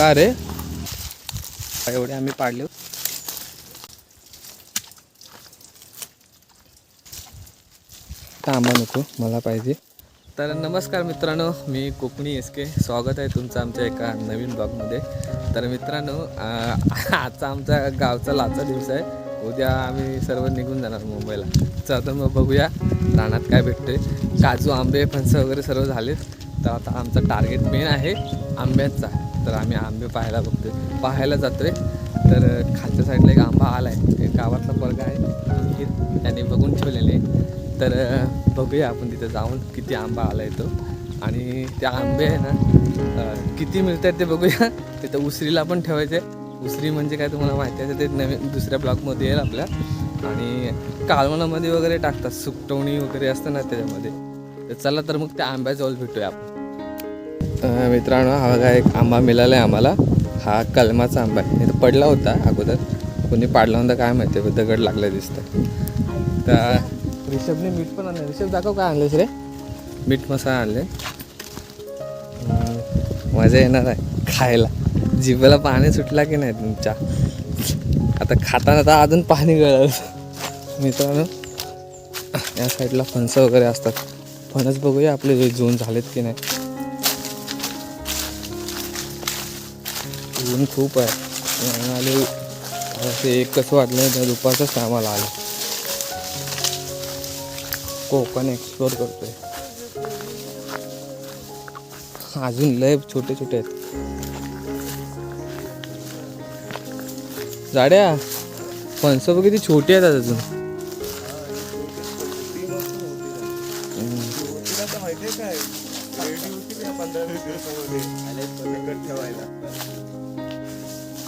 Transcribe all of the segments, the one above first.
का रे एवढे आम्ही पाडले. थांबा नको मला पाहिजे. तर नमस्कार मित्रांनो मी कोकणी एस के स्वागत आहे तुमचं आमच्या एका नवीन ब्लॉगमध्ये. तर मित्रांनो आजचा आमचा गावचा लाचा दिवस आहे. उद्या आम्ही सर्व निघून जाणार मुंबईला. चला तर मग बघूया रानात काय भेटते काजू आंबे फणसं वगैरे सर्व झालेत. तर आता आमचा टार्गेट मेन आहे आंब्यांचा. तर आम्ही आंबे पाहायला बघतोय. पाहायला जातोय. तर खालच्या साईडला एक आंबा आला आहे एक गावातला पोरगा आहे. त्याने बघून ठेवलेले तर बघूया आपण तिथे जाऊन किती आंबा आला आहे तो. आणि ते आंबे आहे ना किती मिळत आहेत ते बघूया. तिथं उसरीला पण ठेवायचे उसरी म्हणजे काय तुम्हाला माहिती आहे ते नवीन दुसऱ्या ब्लॉकमध्ये येईल आपल्या. आणि कालवणामध्ये वगैरे टाकतात. सुकटवणी वगैरे असतं ना त्याच्यामध्ये. तर चला तर मग त्या आंब्याजवळ भेटूया आपण. अ, मित्रांनो हा बघा एक आंबा मिळाला आहे आम्हाला. हा कलमाचा आंबा आहे. इथं पडला होता अगोदर. कोणी पाडला होता काय माहिती आहे, दगड लागला दिसतं तर रिषभने मीठ पण आणलं रिषभ दाखव काय आणलेस रे. मीठ मसाला आणले मजा येणार आहे खायला. जिभेला पाणी सुटला की नाही तुमच्या? आता खाताना तर अजून पाणी गळलं. मित्रांनो या साईडला फणस वगैरे असतात. फणस बघूया आपले जे जून झालेत की नाही. ऊन खूप आहे. आले असे एक कसं वाटलं तर दुपारचाच कामाला आलं. कोकण एक्सप्लोर करतोय. अजून लय छोटे छोटे आहेत. जाड्या फणस किती छोटी आहेत अजून.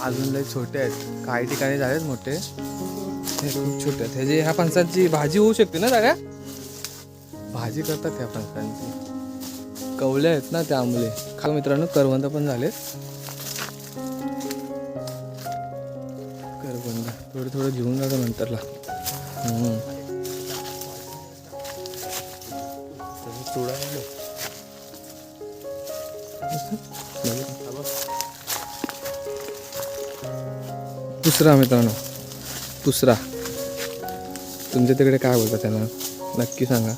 अजून लय छोटे आहेत. काही ठिकाणी झालेत मोठे. हे खूप छोटे आहेत. ह्याची ह्या फणसांची भाजी होऊ शकते ना जागा? भाजी करतात ह्या फणसांची. कवले आहेत ना त्यामुळे खा मित्रांनो करवंद पण झाले करवंद. थोडं थोडं घेऊन जातो नंतरला. दुसरा मित्रांनो दुसरा तुमच्या तिकडे काय बोलतात त्याला नक्की सांगा.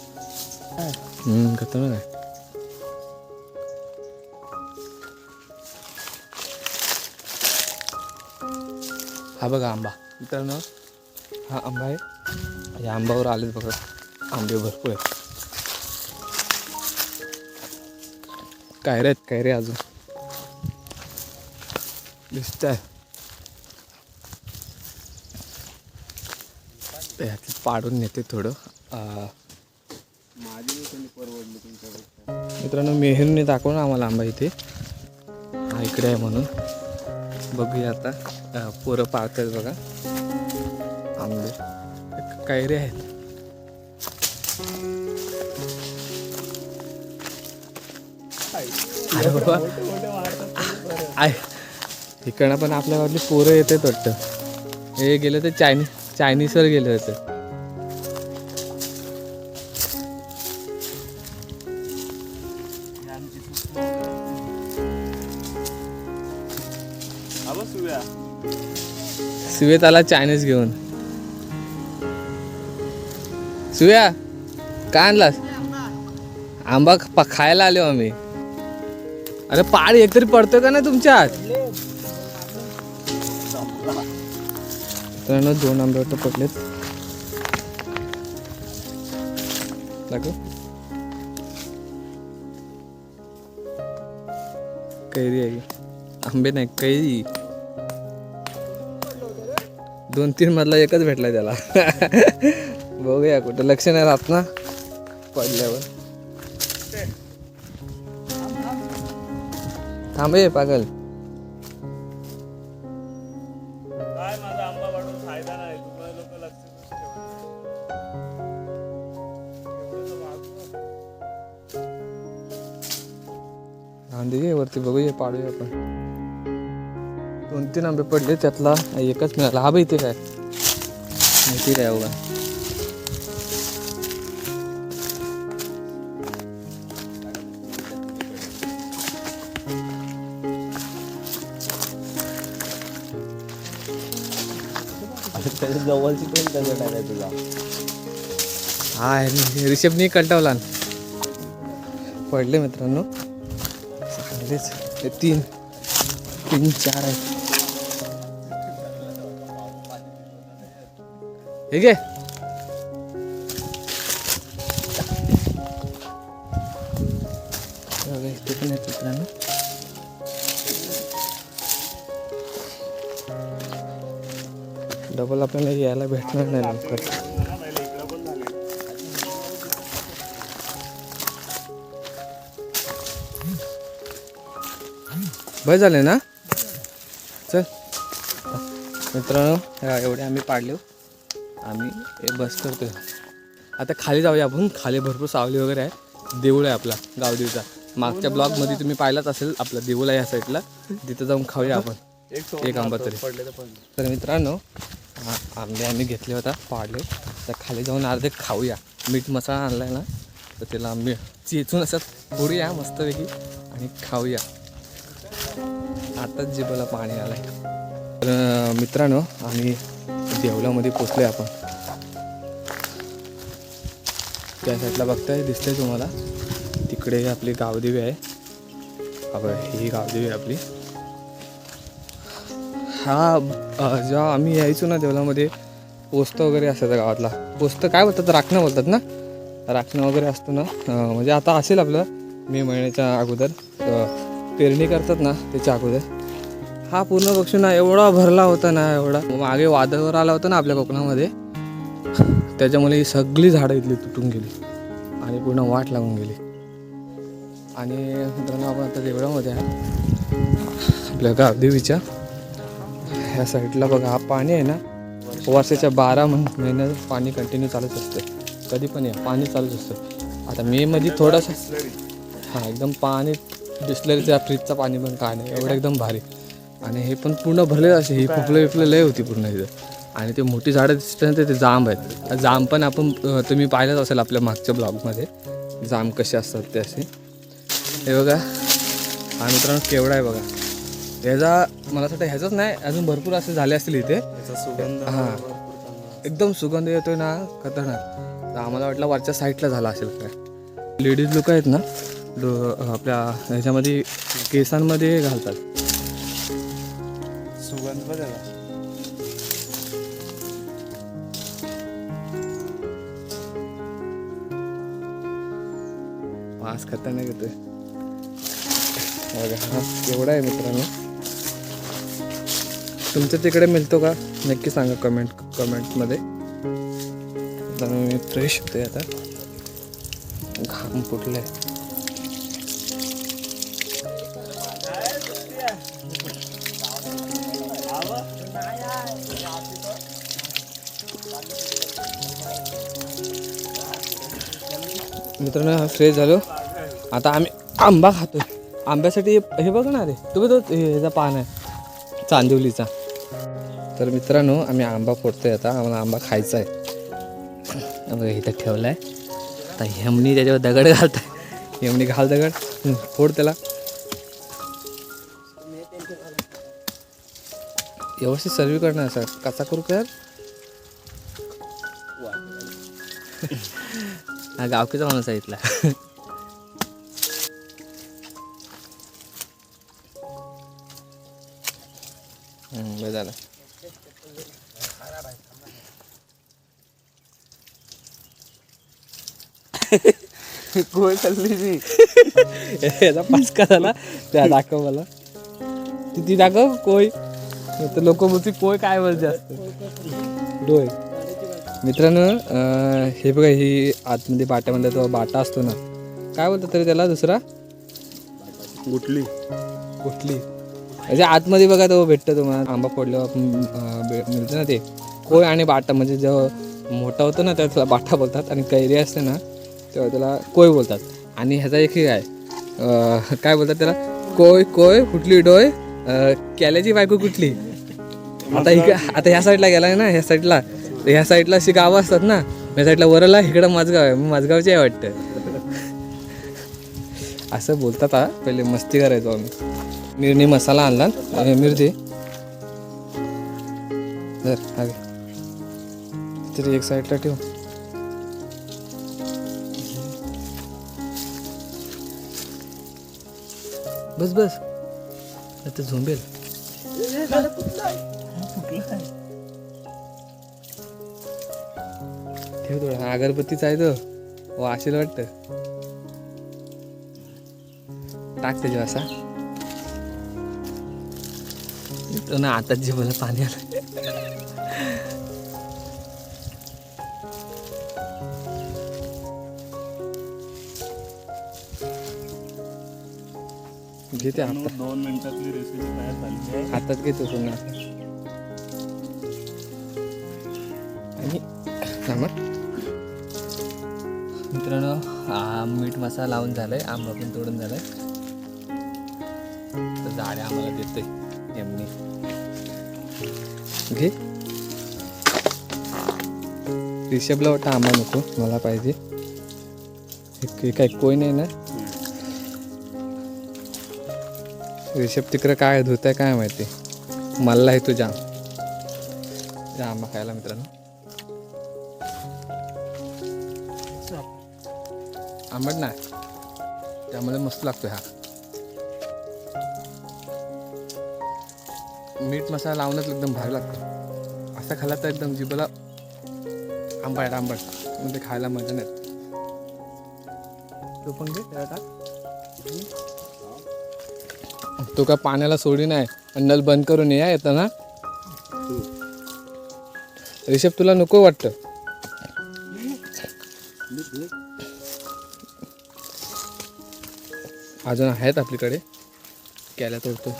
खतरनाक आहे. हा बघा आंबा. मित्रांनो हा आंबा आहे. या आंब्यावर आलेत बघा. आंबे भरपूर आहेत. कायरे आहेत? कायरे अजून? दिसत आहे. ह्यातलं पाडून नेते थोडं. मित्रांनो मेहरने दाखवून आम्हाला आंबा इथे. हा इकडे आहे म्हणून. बघूया आता पोरं पाळतात बघा. आंबे. कायरे आहेत. अरे बाबा. आहे इकडनं पण आपल्या गावातली पोरं येतात वाटतं. हे गेलं तर चायनीज. चायनीजवर गेले होते. सुवेत आला चायनीज घेऊन. सुया काय आणलास? आंबा खायला आलो आम्ही. अरे पाड एकतरी पडतं का नाही तुमच्यात? मित्रांनो दोन आंबे वाटतं पडलेत. दाखव. कैरी आहे. आंबे नाही कैरी. दोन तीन मधला एकच भेटला त्याला. बघूया कुठं लक्ष नाही राहत ना. पडल्यावर. थांबे पागल. ते बघूया पाडूया आपण. दोन तीन आंबे पडले त्यातला एकच मिळाला. हा इथे काय? माहिती काय उगा? जवळची पण तुला. हा कंटावला पडले मित्रांनो. चांगलेच हे तीन तीन चार आहेत हे घे इथे पण आहेत मित्रांनो डबल आपल्याला यायला भेटणार नाही लवकर बरं झाले ना? चल. मित्रांनो एवढे आम्ही पाडले हो. आम्ही बस करतोय. आता खाली जाऊया आपण. खाली भरपूर सावली वगैरे आहे. देऊळ आहे आपला गावदेवीचा. मागच्या ब्लॉगमध्ये तुम्ही पाहिलाच असेल आपला देऊळ आहे या साईडला. तिथं जाऊन खाऊया आपण. एक आंबा तरी. तर मित्रांनो आंबे आम्ही घेतले होता पाडले. तर खाली जाऊन अर्धे खाऊया. मीठ मसाला आणलाय ना तर त्याला आंबे चेचून असं बोडूया मस्तपैकी आणि खाऊया. आताच जिबाला पाणी आलंय. तर मित्रांनो आम्ही देवलामध्ये पोचलोय आपण. त्या साईडला बघताय दिसतंय तुम्हाला. तिकडे आपली गावदेवी आहे. आपण ही गावदेवी आहे आपली. हा जेव्हा आम्ही यायचो ना देवलामध्ये पोस्त वगैरे असायचा गावातला. पोस्त काय बोलतात? राखणं बोलतात ना? राखणं वगैरे असतं ना? म्हणजे आता असेल आपलं मे महिन्याच्या अगोदर. पेरणी करतात ना त्याच्या अगोदर. हा पूर्ण पक्षी ना एवढा भरला होता ना एवढा. मागे वादळवर आला होता ना आपल्या कोकणामध्ये. त्याच्यामुळे ही सगळी झाडं इथली तुटून गेली. आणि पूर्ण वाट लागून गेली. आणि मित्रांनो आपण आता देवळामध्ये आहे. आपल्या गावदेवीच्या. ह्या साईडला बघा हा पाणी आहे ना. वर्षाच्या बारा महिन महिन्यात पाणी कंटिन्यू चालूच असतं. कधी पण या पाणी चालूच असतं. आता मेमध्ये थोडंसं हां एकदम पाणी बिस्लरीच्या फ्रीजचं पाणी पण काय नाही एवढं एकदम भारी. आणि हे पण पूर्ण भरलेलं असे ही फुकलं विकलं लय होती पूर्ण इथं. आणि ते मोठी झाडं दिसतात ना ते जांब आहेत. जांब पण आपण तुम्ही पाहिलंच असेल आपल्या मागच्या ब्लॉगमध्ये. जांब कसे असतात ते असे. हे बघा हा मित्रांनो केवढा आहे बघा. ह्याचा मला असं वाटतं ह्याचंच नाही अजून भरपूर असे झाले असतील इथे. सुगंध हां. एकदम सुगंध येतोय ना खतरनाक. तर आम्हाला वाटलं वरच्या साईडला झाला असेल काय. लेडीज लोक आहेत ना लो- आपल्या ह्याच्यामध्ये केसांमध्ये घालतात. सुगंध त्याला वास खतरनाक येतोय बघा हा केवढा आहे मित्रांनो. तुमच्या तिकडे मिळतो का? नक्की सांगा कमेंट कमेंटमध्ये मी फ्रेश होते आता. घाम फुटलाय. मित्रांनो हा फ्रेश झालो. आता आम्ही आंबा खातो आंब्यासाठी हे बघ ना रे तुम्ही तो ह्याचा पान आहे चांदिवलीचा. तर मित्रांनो आम्ही आंबा फोडतोय आता. आम्हाला आंबा खायचा आहे. इथं ठेवला आहे आता हेमणी त्याच्यावर दगड घालताय. हेमणी घाल दगड. फोड त्याला. व्यवस्थित सर्व करणार सर कसा करू कर. हा गावकीचा माणूस आहे इथला. बरं झालं. कोय खाल्ली ती याचा पाचका झाला. त्या दाखव मला. ती ती दाखव? कोय? तर लोक बोलते कोय काय बोलते असतं डोय मित्रांनो हे बघा ही आतमध्ये बाट्यामध्ये तो बाटा असतो ना. काय बोलतात तरी त्याला दुसरा? उठली कुठली म्हणजे आतमध्ये बघा तो भेटतो तुम्हाला. आंबा फोडल्यावर आपण मिळतं ना ते. कोय आणि बाटा म्हणजे जेव्हा मोठा होतो ना तेव्हा त्याला बाटा बोलतात आणि कैरी असते ना तेव्हा त्याला कोय बोलतात. आणि ह्याचा एक हे अं, काय बोलतात त्याला? कोय कोय कुठली डोय. अं, केल्याची बायको कुठली आता इकडे आता ह्या साईडला गेलाय ना ह्या साईडला. ह्या साईडला अशी गावं असतात ना या साईडला वरला इकडं माझगाव आहे. मी माझगावचे आहे वाटतं. असं बोलतात हा. पहिले मस्ती करायचो आम्ही. मिरणी मसाला आणला. आणि मिरची. जर तरी एक साईडला ठेव. बस बस. आता झोंबेल. ठेव थोडा. अगरबत्तीच आहे तो. वाशील वाटतं. टाक त्याच्या असा. तो ना आताच जे मला पाणी आलं. घेते आता. दोन मिनिटातली रेसिपी तयार झाली आहे. हातात घेतो पुन्हा आणि थांबा. मित्रांनो मीठ मसाला लावून झालाय आंबा पण तोडून झालाय. तर झाडे आम्हाला देते एमनी. घे. रिषभला वाटतं आंबा नको मला पाहिजे. काय कोण आहे ना? रिषभ तिकडं काय धुत आहे काय माहिती? मला आहे तुझ्या. आंबा खायला मित्रांनो. आंबट नाही. त्यामुळे मस्त लागतो हा. मीठ मसाला लावूनच एकदम भारी लागतो. असा खाला तर एकदम जिभेला आंबट. आंबट ते खायला मजा नाही. तू पण घे टाक तो का पाण्याला सोडी नाही. आणि नल बंद करून या येतं ना रिषभ तुला नको वाटतं. अजून आहेत आपल्याकडे. केल्या तोडतो.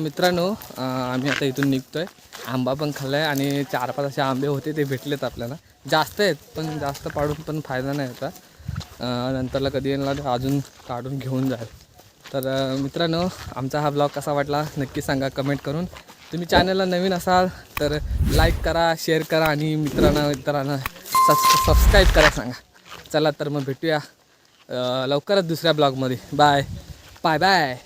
मित्रांनो आम्ही आता इथून निघतोय. आंबा पण खाल्लाय आणि चार पाच असे आंबे होते ते भेटलेत आपल्याला. जास्त आहेत पण जास्त पाडून पण फायदा नाही होता नंतरला कधी येणार तर अजून काढून घेऊन जाईल. तर मित्रांनो आमचा हा ब्लॉग कसा वाटला नक्की सांगा कमेंट करून. तुम्ही चॅनलला नवीन असाल तर लाईक करा शेअर करा आणि मित्रांना मित्रांना सबस् सबस्क्राईब करा सांगा. चला तर मग भेटूया लवकरच दुसऱ्या ब्लॉगमध्ये. बाय. Bye bye.